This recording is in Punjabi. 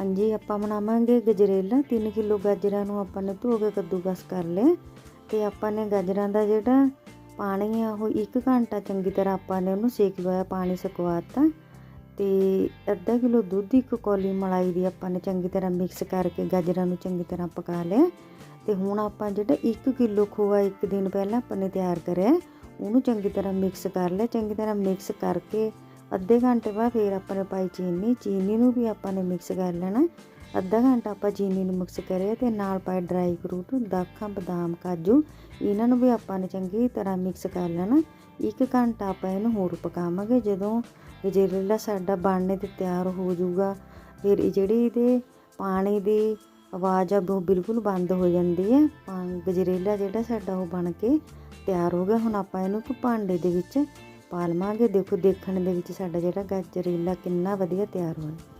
ਹਾਂਜੀ, ਆਪਾਂ ਬਣਾਵਾਂਗੇ ਗਜਰੇਲਾ। 3 ਕਿਲੋ ਗਾਜਰਾਂ ਨੂੰ ਆਪਾਂ ਨੇ ਧੋ ਕੇ ਕੱਦੂਕਸ ਕਰ ਲਿਆ। ਤੇ ਆਪਾਂ ਨੇ ਗਾਜਰਾਂ ਦਾ ਜਿਹੜਾ ਪਾਣੀ ਆ, ਉਹ 1 ਘੰਟਾ ਚੰਗੀ ਤਰ੍ਹਾਂ ਆਪਾਂ ਨੇ ਉਹਨੂੰ ਸੇਕ ਲਵਾਇਆ ਪਾਣੀ ਸੁਕਵਾਤਾ। ਤੇ ਅੱਧਾ ਕਿਲੋ ਦੁੱਧ, ਇੱਕ ਕੌਲੀ ਮਲਾਈ ਦੀ ਆਪਾਂ ਨੇ ਚੰਗੀ ਤਰ੍ਹਾਂ ਮਿਕਸ ਕਰਕੇ ਗਾਜਰਾਂ ਨੂੰ ਚੰਗੀ ਤਰ੍ਹਾਂ ਪਕਾ ਲਿਆ। ਤੇ ਹੁਣ ਆਪਾਂ ਜਿਹੜਾ 1 ਕਿਲੋ ਖੋਆ ਇੱਕ ਦਿਨ ਪਹਿਲਾਂ ਆਪਾਂ ਨੇ ਤਿਆਰ ਕਰਿਆ, ਉਹਨੂੰ ਚੰਗੀ ਤਰ੍ਹਾਂ ਮਿਕਸ ਕਰ ਲਿਆ। ਚੰਗੀ ਤਰ੍ਹਾਂ ਮਿਕਸ ਕਰਕੇ ਅੱਧੇ ਘੰਟੇ ਬਾਅਦ ਫਿਰ ਆਪਾਂ ਨੇ ਪਾਈ ਚੀਨੀ ਚੀਨੀ ਨੂੰ ਵੀ ਆਪਾਂ ਨੇ ਮਿਕਸ ਕਰ ਲੈਣਾ। ਅੱਧਾ ਘੰਟਾ ਆਪਾਂ ਚੀਨੀ ਨੂੰ ਮਿਕਸ ਕਰਿਆ ਤੇ ਨਾਲ ਪਾਏ ਡਰਾਈ ਫਰੂਟ ਦਾਖਾਂ, ਬਦਾਮ, ਕਾਜੂ, ਇਹਨਾਂ ਨੂੰ ਵੀ ਆਪਾਂ ਨੇ ਚੰਗੀ ਤਰ੍ਹਾਂ ਮਿਕਸ ਕਰ ਲੈਣਾ। ਇੱਕ ਘੰਟਾ ਆਪਾਂ ਇਹਨੂੰ ਹੋਰ ਪਕਾਵਾਂਗੇ, ਜਦੋਂ ਗਜਰੇਲਾ ਸਾਡਾ ਬਣਨੇ ਤੇ ਤਿਆਰ ਹੋ ਜਾਊਗਾ, ਫਿਰ ਜਿਹੜੀ ਇਹਦੇ ਪਾਣੀ ਦੀ ਆਵਾਜ਼ ਆ, ਉਹ ਬਿਲਕੁਲ ਬੰਦ ਹੋ ਜਾਂਦੀ ਹੈ ਪਾ- ਗਜਰੇਲਾ ਜਿਹੜਾ ਸਾਡਾ ਉਹ ਬਣ ਕੇ ਤਿਆਰ ਹੋ ਗਿਆ। ਹੁਣ ਆਪਾਂ ਇਹਨੂੰ ਭਾਂਡੇ ਦੇ ਵਿੱਚ ਪਾ ਲਵਾਂਗੇ ਦੇਖੋ ਦੇਖਣ ਦੇ ਵਿੱਚ ਸਾਡਾ ਜਿਹੜਾ ਗਜਰੇਲਾ ਕਿੰਨਾ ਵਧੀਆ ਤਿਆਰ ਹੋਇਆ।